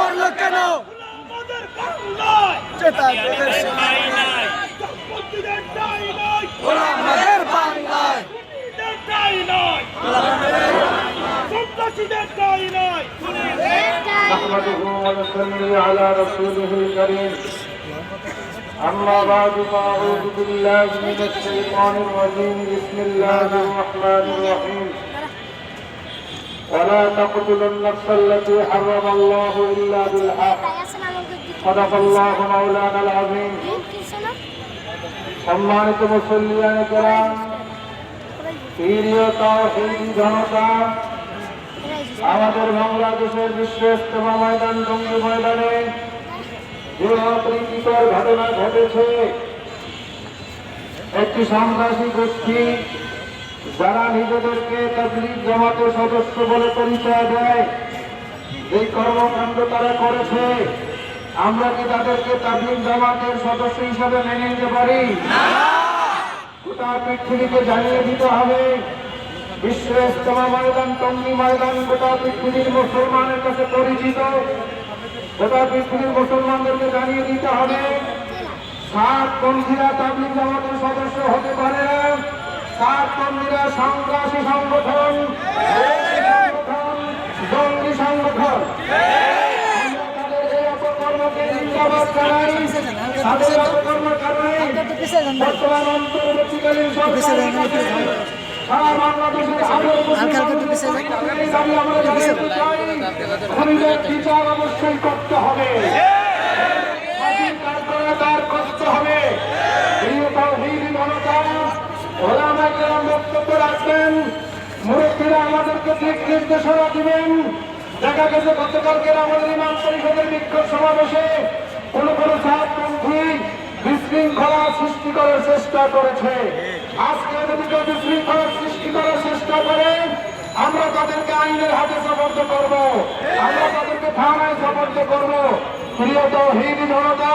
মরলো কেন আমাদের বাংলায় نحمده ونصلي على رسوله الكريم أما بعد فأعوذ بالله من الشيطان الرجيم بسم الله الرحمن الرحيم ولا تقتلوا النفس التي حرم الله إلا بالحق صدق الله مولانا العظيم সম্মানিত মুসল্লিয়ান কেরাম প্রিয় তাওহীদ জনতা আমাদের বাংলাদেশের বিশ্ব ইস্তেমা ময়দান টঙ্গি ময়দানে যে অপ্রীতিকর ঘটনা ঘটেছে একটি সন্ত্রাসী গোষ্ঠী যারা নিজেদেরকে তবলিগ জামাতের সদস্য বলে পরিচয় দেয়, এই কর্মকাণ্ড তারা করেছে। আমরা কি তাদেরকে তাবলিগ জামাতের সদস্য হিসাবে মেনে নিতে পারি? গোটা পৃথিবীকে জানিয়ে দিতে হবে বিশ্ব ইস্তেমা ময়দান, টঙ্গি ময়দান গোটা পৃথিবীর মুসলমানের কাছে পরিচিত। গোটা পৃথিবীর মুসলমানদেরকে জানিয়ে দিতে হবে, সাত পন্থীরা তাবলিগ জামাতের সদস্য হতে পারে। না সাত সন্ত্রাসী সংগঠন। জঙ্গি সংগঠন। সারা বাংলাদেশের আরও বিচার অবশ্যই করতে হবে। আমাদেরকে দিক নির্দেশনা দিবেন। দেখা গেছে গতকালকের আমাদের ইমাম পরিষদের বিক্ষোভ সমাবেশে কোন কোন সাতপন্থী বিশৃঙ্খলা সৃষ্টি করার চেষ্টা করেছে। আজকে যদি কেউ বিশৃঙ্খলা সৃষ্টি করার চেষ্টা করে, আমরা তাদেরকে আইনের হাতে সমর্থ করব। আমরা তাদেরকে থানায় সমর্থ করব। প্রিয় তৌহিদ জনতা,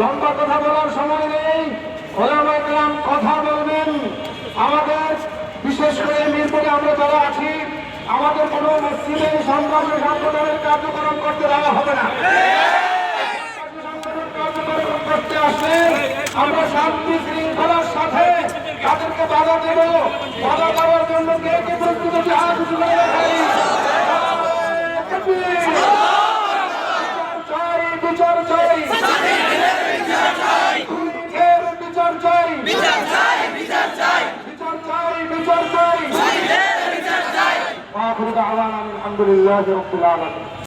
লম্বা কথা বলার সময় নেই। ওলামা কথা বলবেন। আমাদের বিশেষ করে মিরপুরে আমরা যারা আছি, আমাদের কোনো মসজিদে সংগ্রামের সংগঠনের কার্যক্রম করতে দেওয়া হবে না। কার্যক্রম করতে আমরা শান্তি শৃঙ্খলার সাথে তাদেরকে বাধা দেব, বাধা দেওয়ার জন্য কে কে প্রস্তুত আছে করে দেখাই। বিচার চাই বিচার চাই খুনিদের বিচার চাই বিচার চাই বিচার চাই আখির চাই আলহামদুলিল্লাহি রাব্বিল আলামিন।